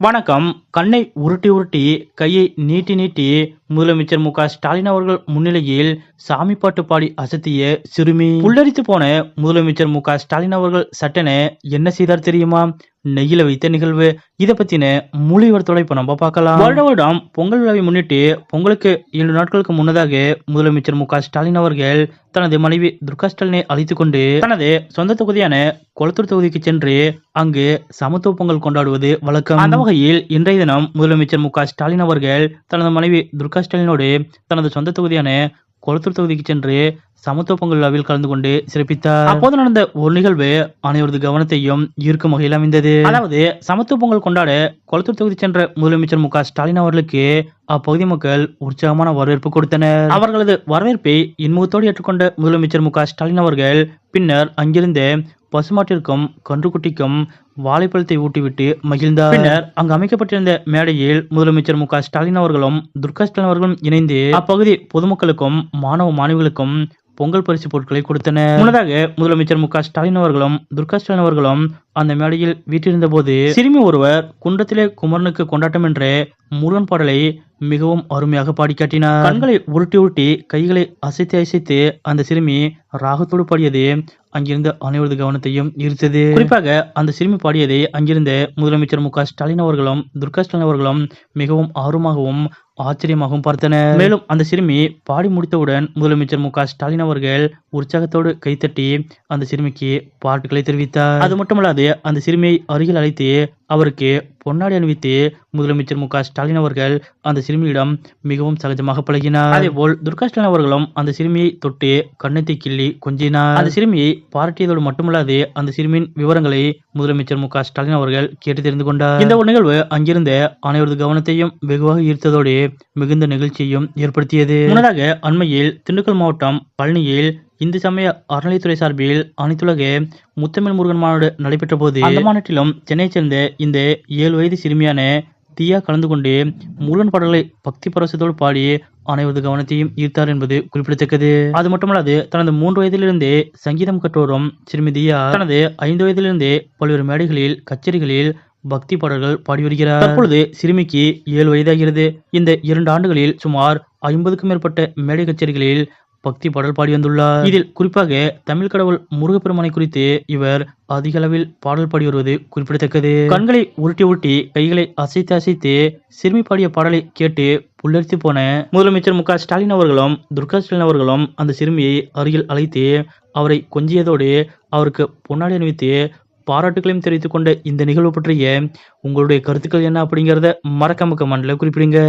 வணக்கம். கண்ணை உருட்டி உருட்டி கையை நீட்டி நீட்டி முதலமைச்சர் மு க ஸ்டாலின் அவர்கள் முன்னிலையில் சாமி பாட்டு பாடி அசத்திய சிறுமி. புல்லரித்து போன முதலமைச்சர் மு க ஸ்டாலின் அவர்கள் சட்டென என்ன செய்தார் தெரியுமா? நெய்யில வைத்த நிகழ்வு. இதை பத்தின முழுவர் விவரத்தோட இப்ப நம்ம பார்க்கலாம். வருட வருடம் பொங்கல் விழாவை முன்னிட்டு பொங்கலுக்கு ஏழு நாட்களுக்கு முன்னதாக முதலமைச்சர் மு ஸ்டாலின் அவர்கள் தனது மனைவி துர்கா ஸ்டாலினை அழைத்துக் கொண்டு தனது சொந்த தொகுதியான கொளத்தூர் தொகுதிக்கு சென்று அங்கு சமத்துவ பொங்கல் கொண்டாடுவது வழக்கம். அந்த வகையில் இன்றைய தினம் முதலமைச்சர் மு ஸ்டாலின் அவர்கள் தனது மனைவி துர்கா ஸ்டாலினோடு தனது சொந்த தொகுதியான கொளத்தூர் தொகுதிக்கு சென்று சமத்துவ பொங்கல் விழாவில் கலந்து கொண்டு சிறப்பித்தார். அப்போது நடந்த ஒரு நிகழ்வு அனைவரது கவனத்தையும் ஈர்க்கும் வகையில் அமைந்தது. அதாவது சமத்துவ பொங்கல் கொண்டாட கொளத்தூர் தொகுதி சென்ற முதலமைச்சர் மு ஸ்டாலின் அவர்களுக்கு அப்பகுதி மக்கள் உற்சாகமான வரவேற்பு கொடுத்தனர். அவர்களது வரவேற்பை இன்முகத்தோடு ஏற்றுக்கொண்ட முதலமைச்சர் மு ஸ்டாலின் அவர்கள் பின்னர் அங்கிருந்து பசுமாட்டிற்கும் கன்றுக்குட்டிக்கும் வாழைப்பழத்தை ஊட்டிவிட்டு மகிழ்ந்தார். பின்னர் அங்கு அமைக்கப்பட்டிருந்த மேடையில் முதலமைச்சர் மு ஸ்டாலின் அவர்களும் துர்கா ஸ்டாலின் அவர்களும் இணைந்து அப்பகுதி பொதுமக்களுக்கும் மாணவ மாணவிகளுக்கும் பொங்கல் பரிசு பொருட்களை கொடுத்தனர். முன்னதாக முதலமைச்சர் மு ஸ்டாலின் அவர்களும் துர்கா ஸ்டாலின் அவர்களும் அந்த மேடையில் வீட்டிருந்த போது சிறுமி ஒருவர் குன்றத்திலே குமரனுக்கு கொண்டாட்டம் என்ற முருகன் பாடலை மிகவும் அருமையாக பாடி காட்டினார். கண்களை உருட்டி உருட்டி கைகளை அசைத்து அசைத்து அந்த சிறுமி ராகத்தோடு பாடியது அங்கிருந்த அனைவரது கவனத்தையும் ஈர்த்தது. குறிப்பாக அந்த சிறுமி பாடியதை அங்கிருந்த முதலமைச்சர் மு ஸ்டாலின் அவர்களும் துர்கா ஸ்டாலின் அவர்களும் மிகவும் ஆர்வமாகவும் ஆச்சரியமாகவும் பார்த்தனர். மேலும் அந்த சிறுமி பாடி முடித்தவுடன் முதலமைச்சர் மு ஸ்டாலின் அவர்கள் உற்சாகத்தோடு கைத்தட்டி அந்த சிறுமிக்கு பாட்டுகளை தெரிவித்தார். அது மட்டுமல்லாது அந்த சிறுமியை அருகில் அழைத்து அவருக்கு பொன்னாடி அணிவித்து முதலமைச்சர் மு ஸ்டாலின் அவர்கள் அந்த சிறுமியிடம் மிகவும் சகஜமாக பழகினார். அதேபோல் துர்கா ஸ்டாலின் அவர்களும் அந்த சிறுமியை தொட்டு கண்ணத்தை கிள்ளி கொஞ்சினார். அந்த சிறுமியை பாராட்டியதோடு மட்டுமல்லாது அந்த சிறுமியின் விவரங்களை முதலமைச்சர் மு க ஸ்டாலின் அவர்கள் கேட்டு தெரிந்து கொண்டார். இந்த ஒரு நிகழ்வு அங்கிருந்த அனைவரது கவனத்தையும் வெகுவாக ஈர்த்ததோடு மிகுந்த நிகழ்ச்சியையும் ஏற்படுத்தியது. முன்னதாக அண்மையில் திண்டுக்கல் மாவட்டம் பழனியில் இந்து சமய அறநிலைத்துறை சார்பில் அனைத்துலக முத்தமிழ் முருகன் மாநாடு நடைபெற்ற போது அந்த மாநாட்டிலும் சென்னையைச் சேர்ந்த இந்த ஏழு வயது சிறுமியான தியா கலந்து கொண்டே முருகன் பாடல்களை பக்தி பரவசத்தோடு பாடி அனைவரது கவனத்தையும் ஈர்த்தார் என்பது குறிப்பிடத்தக்கது. அது மட்டுமல்லாது தனது மூன்று வயதிலிருந்தே சங்கீதம் கற்றோரும் சிறுமி தியா தனது ஐந்து வயதிலிருந்தே பல்வேறு மேடைகளில் கச்சேரிகளில் பக்தி பாடல்கள் பாடி வருகிறார். தற்பொழுது சிறுமிக்கு ஏழு வயதாகிறது. இந்த இரண்டு ஆண்டுகளில் சுமார் ஐம்பதுக்கும் மேற்பட்ட மேடை கச்சேரிகளில் பக்தி பாடல் பாடி வந்துள்ளார். இதில் குறிப்பாக தமிழ் கடவுள் முருகப்பெருமானை குறித்து இவர் அதிக அளவில் பாடல் பாடி வருவது குறிப்பிடத்தக்கது. கண்களை உருட்டி உருட்டி கைகளை அசைத்து அசைத்து சிறுமி பாடிய பாடலை கேட்டு புல்லரித்து போன முதலமைச்சர் மு ஸ்டாலின் அவர்களும் துர்கா ஸ்டாலின் அவர்களும் அந்த சிறுமியை அருகில் அழைத்து அவரை கொஞ்சியதோடு அவருக்கு பொன்னாடி அணிவித்து பாராட்டுகளையும் தெரிவித்துக் கொண்ட இந்த நிகழ்வு பற்றிய உங்களுடைய கருத்துக்கள் என்ன அப்படிங்கிறத மறக்காம கமெண்ட்ல குறிப்பிடுங்க.